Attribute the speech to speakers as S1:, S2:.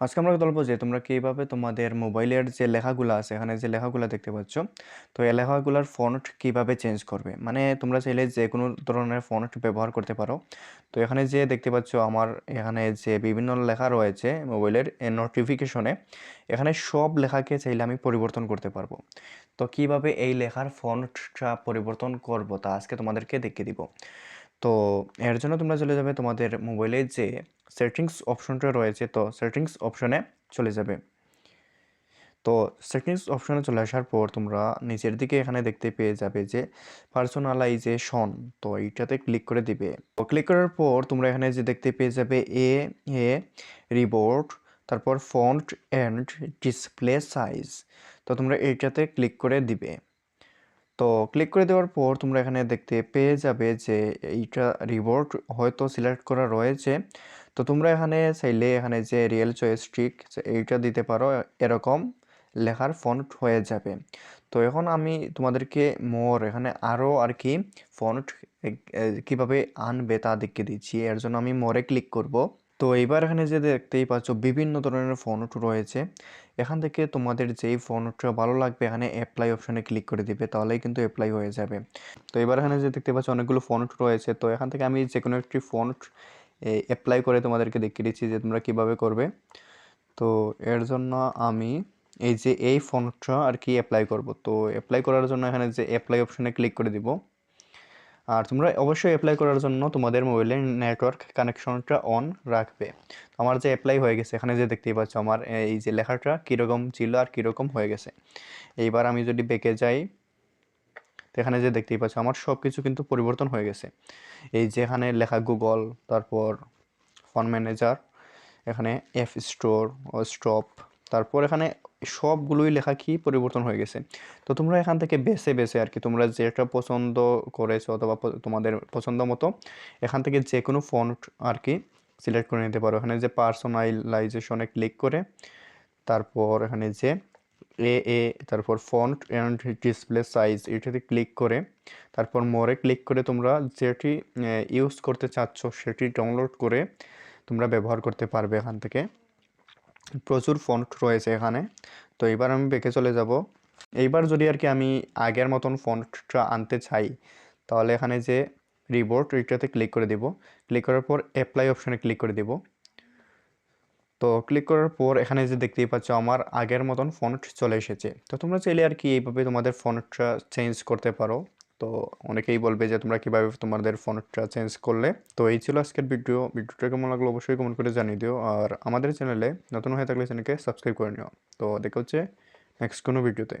S1: আজকে আমরা বলব যে তোমরা কীভাবে তোমাদের মোবাইলের যে লেখাগুলো আছে, এখানে যে লেখাগুলো দেখতে পাচ্ছ, তো এই লেখাগুলোর ফন্ট কীভাবে চেঞ্জ করবে? মানে তোমরা চাইলে যে কোনো ধরনের ফন্ট ব্যবহার করতে পারো। তো এখানে যে দেখতে পাচ্ছ, আমার এখানে যে বিভিন্ন লেখা রয়েছে মোবাইলের নোটিফিকেশনে এখানে সব লেখাকে চাইলে আমি পরিবর্তন করতে পারব। তো কীভাবে এই লেখার ফন্টটা পরিবর্তন করব তা আজকে তোমাদেরকে দেখিয়ে দিব। তো এর জন্য তোমরা চলে যাবে তোমাদের মোবাইলে যে সেটিংস অপশনটা রয়েছে, তো সেটিংস অপশনে চলে যাবে। তো সেটিংস অপশনে চলে আসার পর তোমরা নিচের দিকে এখানে দেখতে পেয়ে যাবে যে পার্সোনালাইজেশন তো এইটাতে ক্লিক করে দিবে। তো ক্লিক করার পর তোমরা এখানে যে দেখতে পেয়ে যাবে এ এ রিবোর্ড তারপর ফন্ট অ্যান্ড ডিসপ্লে সাইজ তো তোমরা এইটাতে ক্লিক করে দিবে। তো ক্লিক করে দেওয়ার পর তোমরা এখানে দেখতে পেয়ে যাবে যে এইটা রিবোর্ড হয়তো সিলেক্ট করা রয়েছে। তো তোমরা এখানে চাইলে এখানে যে রিয়েল চয়েস ট্রিক এইটা দিতে পারো, এরকম লেখার ফন্ট হয়ে যাবে। তো এখন আমি তোমাদেরকে মোর এখানে আরও আর কি ফন্ট কীভাবে আনবে তা দেখিয়ে দিচ্ছি। এর জন্য আমি মোরে ক্লিক করব। তো এইবার এখানে যে দেখতেই পাচ্ছ, বিভিন্ন ধরনের ফন্ট রয়েছে। এখান থেকে তোমাদের যেই ফন্টটা ভালো লাগবে, এখানে অ্যাপ্লাই অপশানে ক্লিক করে দিবে, তাহলেই কিন্তু অ্যাপ্লাই হয়ে যাবে। তো এবার এখানে যে দেখতে পাচ্ছ, অনেকগুলো ফন্ট রয়েছে। তো এখান থেকে আমি যে কোনো একটি ফন্ট অ্যাপ্লাই করে তোমাদেরকে দেখিয়ে দিচ্ছি যে তোমরা কীভাবে করবে। তো এর জন্য আমি এই যে এই ফন্টটা আর কি অ্যাপ্লাই করব। তো অ্যাপ্লাই করার জন্য এখানে যে অ্যাপ্লাই অপশানে ক্লিক করে দিব। আর তোমরা অবশ্যই অ্যাপ্লাই করার জন্য তোমাদের মোবাইলের নেটওয়ার্ক কানেকশনটা অন রাখবে। আমার যে অ্যাপ্লাই হয়ে গেছে, এখানে যে দেখতেই পাচ্ছ আমার এই যে লেখাটা কীরকম ছিল আর কীরকম হয়ে গেছে। এইবার আমি যদি বেঁকে যাই, তো এখানে যে দেখতেই পাচ্ছ আমার সব কিছু কিন্তু পরিবর্তন হয়ে গেছে। এই যে এখানে লেখা গুগল তারপর ফোন ম্যানেজার এখানে এফ স্টোর ও স্টপ তারপর এখানে সবগুলোই লেখা কি পরিবর্তন হয়ে গেছে। তো তোমরা এখান থেকে বেছে বেছে আর কি, তোমরা যেটা পছন্দ করেছ অথবা তোমাদের পছন্দ মতো, এখান থেকে যে কোনো ফন্ট আর কি সিলেক্ট করে নিতে পারো। এখানে যে পার্সোনালাইজেশনে ক্লিক করে, তারপর এখানে যে এ এ তারপর ফন্ট অ্যান্ড ডিসপ্লে সাইজ এটাতে ক্লিক করে, তারপর মোরে ক্লিক করে তোমরা যেটি ইউজ করতে চাচ্ছ, সেটি ডাউনলোড করে তোমরা ব্যবহার করতে পারবে এখান থেকে। প্রচুর ফন্ট রয়েছে এখানে। তো এবার আমি বেঁকে চলে যাব। এইবার যদি আর কি আমি আগের মতন ফন্টটা আনতে চাই, তাহলে এখানে যে রিবোর্ড এটাতে ক্লিক করে দেব। ক্লিক করার পর অ্যাপ্লাই অপশানে ক্লিক করে দেব। তো ক্লিক করার পর এখানে যে দেখতেই পাচ্ছ আমার আগের মতন ফন্ট চলে এসেছে। তো তোমরা চাইলে আর কি এইভাবে তোমাদের ফন্টটা চেঞ্জ করতে পারো। তো অনেকেই বলবে যে তোমরা কীভাবে তোমাদের ফোনটা চেঞ্জ করলে। তো এই ছিল আজকের ভিডিও ভিডিওটা কেমন লাগল অবশ্যই কমেন্ট করে জানিয়ে দিও। আর আমাদের চ্যানেলে নতুন হয়ে থাকলে চ্যানেলকে সাবস্ক্রাইব করে নিও। তো দেখা হচ্ছে নেক্সট কোনো ভিডিওতে